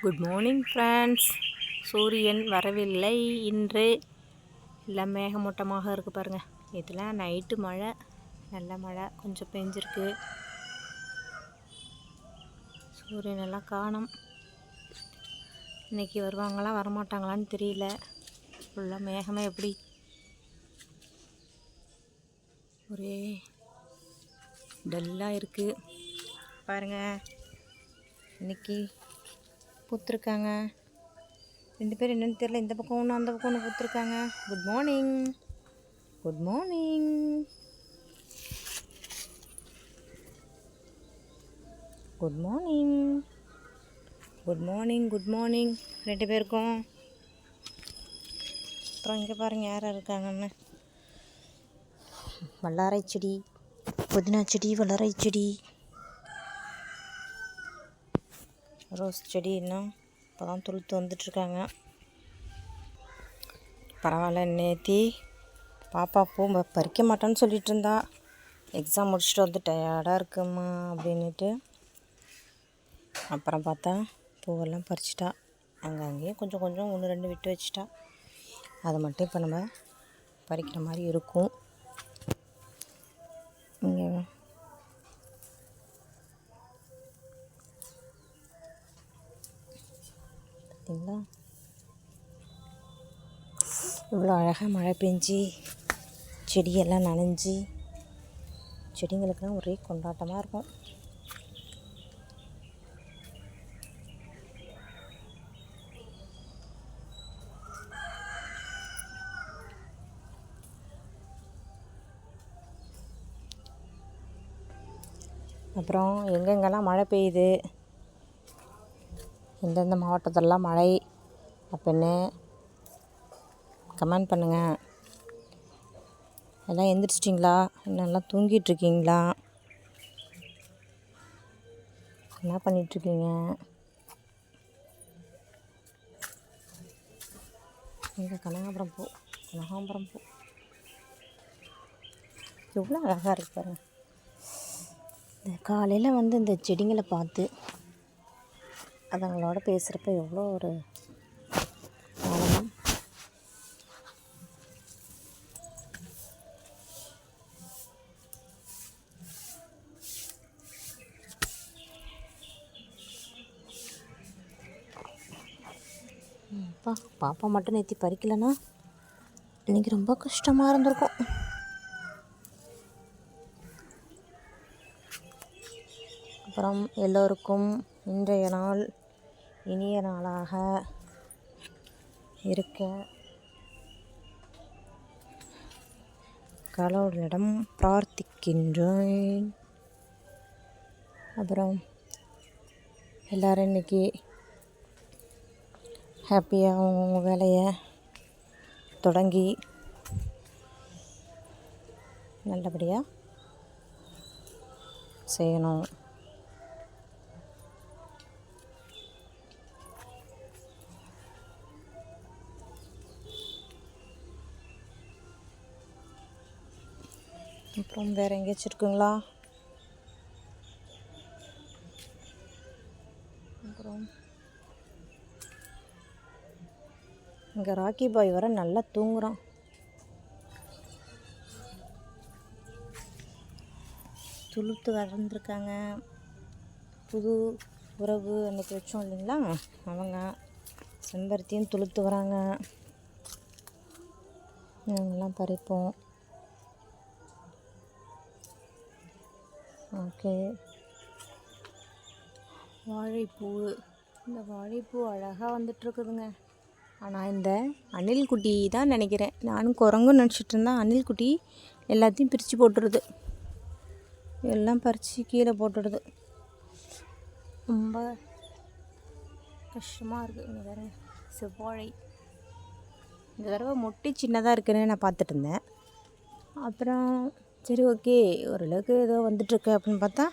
Good morning friends சூரியன் வரவில்லை. இன்று எல்லாம் மேகமூட்டமாக இருக்குது பாருங்கள் இதெல்லாம் நைட்டு மழை நல்ல மழை கொஞ்சம் பெஞ்சிருக்கு. சூரியன் எல்லாம் காணும். இன்றைக்கி வருவாங்களா வரமாட்டாங்களான்னு தெரியல. ஃபுல்லாக மேகமே எப்படி? ஒரே டல்லாக இருக்குது பாருங்கள் இன்றைக்கி பூத்துருக்காங்க. ரெண்டு பேரும் என்னென்னு தெரியல. இந்த பக்கம் ஒன்று அந்த பக்கம் ஒன்று பூத்துருக்காங்க. Good morning good morning good morning good morning good morning ரெண்டு பேருக்கும். அப்புறம் இங்கே பாருங்கள் யார் இருக்காங்கன்னு. வல்லாரை செடி புதினா செடி வல்லாரை செடி. ரோஸ் செடி இன்னும் இப்போ தான் துளுத்து வந்துட்டுருக்காங்க. பரவாயில்ல நேத்தி. பாப்பா பூ பறிக்க மாட்டேன்னு சொல்லிட்டு இருந்தா எக்ஸாம் முடிச்சுட்டு வந்து டயர்டாக இருக்குமா அப்படின்னுட்டு. அப்புறம் பார்த்தா பூவெல்லாம் பறிச்சிட்டா. அங்கே அங்கேயே கொஞ்சம் கொஞ்சம் ஒன்று ரெண்டு விட்டு வச்சிட்டா. அதை மட்டும் இப்போ நம்ம பறிக்கிற மாதிரி இருக்கும். இங்கே பார்த்தீங்களா? இவ்வளோ அழகாக மழை பெஞ்சி செடியெல்லாம் நனைஞ்சி செடிங்களுக்கெல்லாம் ஒரே கொண்டாட்டமாக இருக்கும். அப்புறம் எங்கெங்கெல்லாம் மழை பெய்யுது? எந்தெந்த மாவட்டத்திலலாம் மழை அப்படின்னு கமெண்ட் பண்ணுங்கள் எல்லாம் எந்திரிச்சிட்டிங்களா? என்னெல்லாம் தூங்கிட்டு இருக்கீங்களா என்ன பண்ணிகிட்ருக்கீங்க இங்கே கனகாபுரம் பூ கனகாம்பரம் பூ. எவ்வளோ அழகாக இருக்கு பாருங்க. இந்த காலையில் வந்து இந்த செடிங்களை பார்த்து அதுங்களோட பேசுகிறப்ப எவ்வளோ ஒரு ஆனந்தம். அப்பா பாப்பா மட்டும் நேற்றி பறிக்கலைன்னா இன்னைக்கு ரொம்ப கஷ்டமாக இருந்திருக்கும். அப்புறம் எல்லோருக்கும் இன்றைய நாள் இனிய நாளாக இருக்க கடவுளிடம் பிரார்த்திக்கின்றேன். அப்புறம் எல்லோரும் இன்றைக்கி ஹாப்பியாக அவங்கவுங்க வேலையை தொடங்கி நல்லபடியாக செய்யணும். அப்புறம் வேறு எங்கேயாச்சும் இருக்குங்களா? அப்புறம் இங்கே ராக்கி பாய் வர நல்லா தூங்குறான். துளுத்து வளர்ந்துருக்காங்க. புது உறவு அன்றைக்கி வச்சோம் இல்லைங்களா? அவங்க செம்பருத்தியும் துளுத்து வராங்க. நாங்கள்லாம் பறிப்போம். ஓகே. வாழைப்பூ. இந்த வாழைப்பூ அழகாக வந்துட்டுருக்குதுங்க. ஆனால் இந்த அணில் குட்டி தான் நினைக்கிறேன். நானும் குரங்கும் நினச்சிட்டு இருந்தேன் அணில் குட்டி எல்லாத்தையும் பிரித்து போட்டுடுது எல்லாம் பறித்து கீழே போட்டுடுது. ரொம்ப கஷ்டமாக இருக்குது இங்கே வேறு செவ்வாழை. இந்த தடவை மொட்டை சின்னதாக இருக்குன்னு நான் பார்த்துட்டு இருந்தேன். அப்புறம் சரி ஓகே. ஓரளவுக்கு ஏதோ வந்துட்டுருக்கு அப்படின்னு பார்த்தா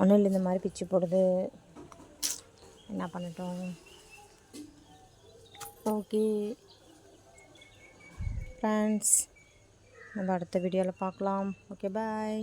ஒன்றும் இந்த மாதிரி பிச்சு போடுது. என்ன பண்ணட்டும்? ஓகே. ஃப்ரெண்ட்ஸ் நம்ம அடுத்த வீடியோவில் பார்க்கலாம். Okay bye